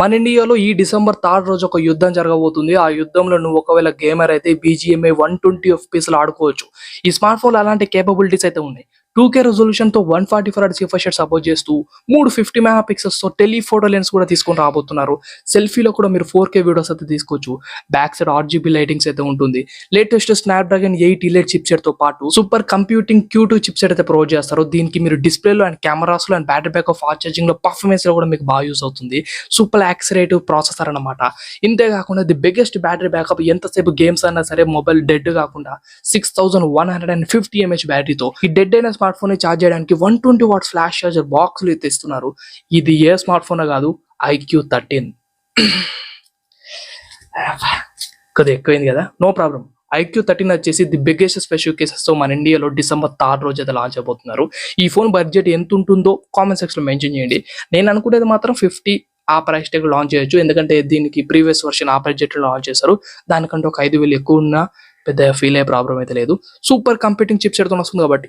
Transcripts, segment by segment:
మన ఇండియాలో ఈ డిసెంబర్ థర్డ్ రోజు ఒక యుద్ధం జరగబోతుంది. ఆ యుద్ధంలో నువ్వు ఒకవేళ గేమర్ అయితే బీజిఎంఐ వన్ ట్వంటీ ఎఫ్పీఎస్లో ఆడుకోవచ్చు. ఈ స్మార్ట్ ఫోన్ అలాంటి కేపబిలిటీస్ అయితే ఉన్నాయి. టూ కే రెజల్యూషన్తో వన్ ఫార్టీ ఫోర్ సిఫర్ షర్ట్ సపోర్ట్ చేస్తూ మూడు ఫిఫ్టీ మెగా పిక్సెల్స్తో టెలిఫోటో లెన్స్ కూడా తీసుకొని రాబోతున్నారు. సెల్ఫీలో కూడా మీరు ఫోర్ కే వీడియోస్ అయితే తీసుకోవచ్చు. బ్యాక్ సైడ్ ఆర్జీబీ లైటింగ్స్ అయితే ఉంటుంది. Latest Snapdragon eight elite చిప్సెట్తో పాటు super computing Q two chipset అయితే ప్రొవైడ్ చేస్తారు. దీనికి మీరు డిస్ప్లేలో అండ్ కెమెరాస్లో అండ్ బ్యాటరీ బ్యాక్ ఫాస్ట్ ఛార్జింగ్లో పర్ఫార్మెన్స్లో కూడా మీకు బాగా యూస్ అవుతుంది. సూపర్ యాక్సిరేటివ్ ప్రాసెసర్ అన్నమాట. ఇంతే కాకుండా ది బిగ్గెస్ట్ బ్యాటరీ బ్యాకప్ ఎంతసేపు గేమ్స్ అయినా సరే మొబైల్ డెడ్ కాకుండా six thousand one hundred and fifty mAh బ్యాటరీతో ఈ డెడ్ అయిన స్మార్ట్ ఫోన్ ఛార్జ్ చేయడానికి one twenty watt flash charger box అయితే ఇస్తున్నారు ఇది ఏ స్మార్ట్ ఫోన్ కాదు ఐక్యూ థర్టీన్. కొద్దిగా ఎక్కువైంది కదా? నో ప్రాబ్లం ఐక్యూ థర్టీన్ వచ్చేసి ది బిగ్గెస్ట్ స్పెషల్ కేసెస్తో మన ఇండియాలో డిసెంబర్ థర్డ్ రోజు అయితే లాంచ్ అయిపోతున్నారు. ఈ ఫోన్ బడ్జెట్ ఎంత ఉంటుందో కామెంట్ సెక్షన్ మెన్షన్ చేయండి. నేను అనుకునేది మాత్రం ఫిఫ్టీ ఆ ప్రైస్ ట్యాగ్ లాంచ్ చేయొచ్చు. ఎందుకంటే దీనికి ప్రీవియస్ వర్షన్ ఆ బడ్జెట్ లాంచ్ చేశారు. దానికంటే ఒక ఐదు వేలు ఎక్కువ ఉన్నా పెద్ద ఫీల్ అయ్యే ప్రాబ్లం అయితే లేదు. సూపర్ కంప్యూటింగ్ చిప్స్తో వస్తుంది కాబట్టి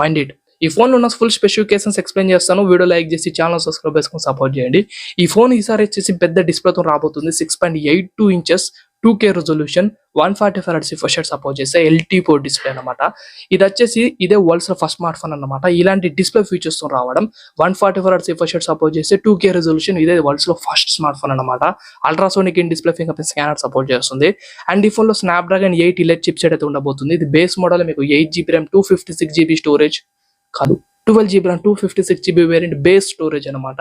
మైండ్ ఈ ఫోన్ ఉన్న ఫుల్ స్పెసిఫికేషన్స్ ఎక్స్ప్లెయిన్ చేస్తాను. వీడియో లైక్ చేసి ఛానల్ సబ్స్క్రైబ్ చేసుకుని సపోర్ట్ చేయండి. ఈ ఫోన్ ఈసారి వచ్చేసి పెద్ద డిస్ప్లేతో రాబోతుంది. Six point eight two inches two K resolution one forty five hertz first support చేస్తే ఎల్టీ ఫోర్ డిస్ప్లే అనమాట ఇది వచ్చేసి ఇదే వరల్డ్స్లో ఫస్ట్ స్మార్ట్ ఫోన్ అనమాట ఇలాంటి డిస్ప్లే ఫీచర్స్తో రావడం one forty four hertz first support చేస్తే టూ కే రెజల్యూషన్ ఇదే వరల్డ్స్లో ఫస్ట్ స్మార్ట్ ఫోన్ అనమాట ultrasonic in display fingerprint scanner support చేస్తుంది. అండ్ ఈ ఫోన్లో Snapdragon eight elite chipset అయితే ఉండబోతుంది. ఇది బేస్ మోడల్ మీకు eight GB RAM two fifty six GB storage కాదు. Twelve GB RAM two fifty six GB variant base storage అనమాట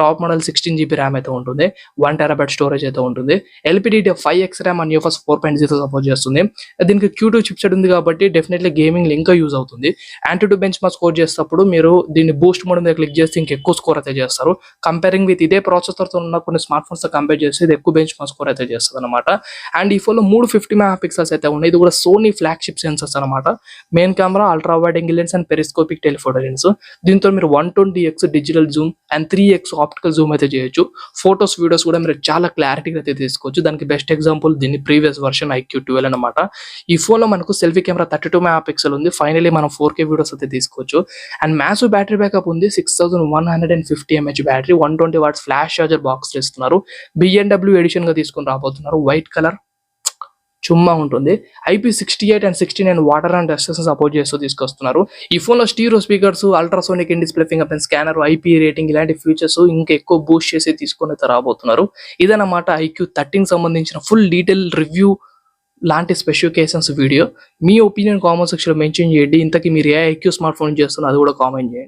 top model sixteen GB RAM అయితే ఉంటుంది. One terabyte storage అయితే ఉంటుంది. LPDDR five X RAM and UFS four point zero support చేస్తుంది. దీనికి Q two chipset ఉంది కాబట్టి definitely gaming ఇంకా యూజ్ అవుతుంది. AnTuTu benchmark score చేసేటప్పుడు మీరు దీన్ని బూస్ట్ మోడ్ మీద క్లిక్ చేస్తే ఇంకా ఎక్కువ స్కోర్ అయితే చేస్తారు. కంపేరింగ్ విత్ ఇదే ప్రాసెసర్తో ఉన్న కొన్ని స్మార్ట్ ఫోన్స్తో కంపేర్ చేస్తే ఇది ఎక్కువ బెంచ్ మా స్కోర్ అయితే చేస్తుంది అనమాట అండ్ ఈ ఫోన్లో మూడు ఫిఫ్టీ మెగా పిక్సెల్స్ అయితే ఉన్నాయి. ఇది కూడా సోనీ ఫ్లాగ్షిప్ సెన్సర్స్ అనమాట main camera ultra wide angle lens and periscopic telephoto lens దీంతో మీరు one twenty X digital zoom and three X optical zoom అయితే చేయొచ్చు. ఫొటోస్ వీడియోస్ కూడా మీరు చాలా క్లారిటీగా అయితే తీసుకోవచ్చు. దానికి బెస్ట్ ఎగ్జాంపుల్ దీన్ని ప్రీవియస్ వర్షన్ ఐక్యూ ట్వెల్వ్ అనమాట ఈ ఫోన్లో మనకు selfie camera thirty two mega pixel ఉంది. ఫైనలీ మనం ఫోర్ కే వీడియోస్ అయితే తీసుకోవచ్చు. అండ్ మ్యాసివ్ బ్యాటరీ బ్యాకప్ ఉంది. Six thousand one hundred and fifty mAh battery one twenty watts flash charger box ఇస్తున్నారు. బిఎన్డబ్ల్యూ ఎడిషన్గా తీసుకొని రాబోతున్నారు. వైట్ కలర్ చుమ్మా ఉంటుంది. IP sixty eight and sixty nine water and dust support చేస్తూ తీసుకొస్తున్నారు. ఈ ఫోన్లో stereo speakers ultrasonic in display fingerprint scanner IP rating ఇలాంటి ఫీచర్స్ ఇంకా ఎక్కువ బూస్ట్ చేసి తీసుకొని రాబోతున్నారు. ఇదన్నమాట ఐక్యూ థర్టీన్ సంబంధించిన ఫుల్ డీటెయిల్ రివ్యూ లాంటి స్పెసిఫికేషన్స్ వీడియో మీ ఒపీనియన్ కామెంట్ సెక్షన్లో మెన్షన్ చేయండి. ఇంతకీ మీరు ఏ ఐక్యూ స్మార్ట్ ఫోన్ చేస్తున్నారు అది కూడా కామెంట్ చేయండి.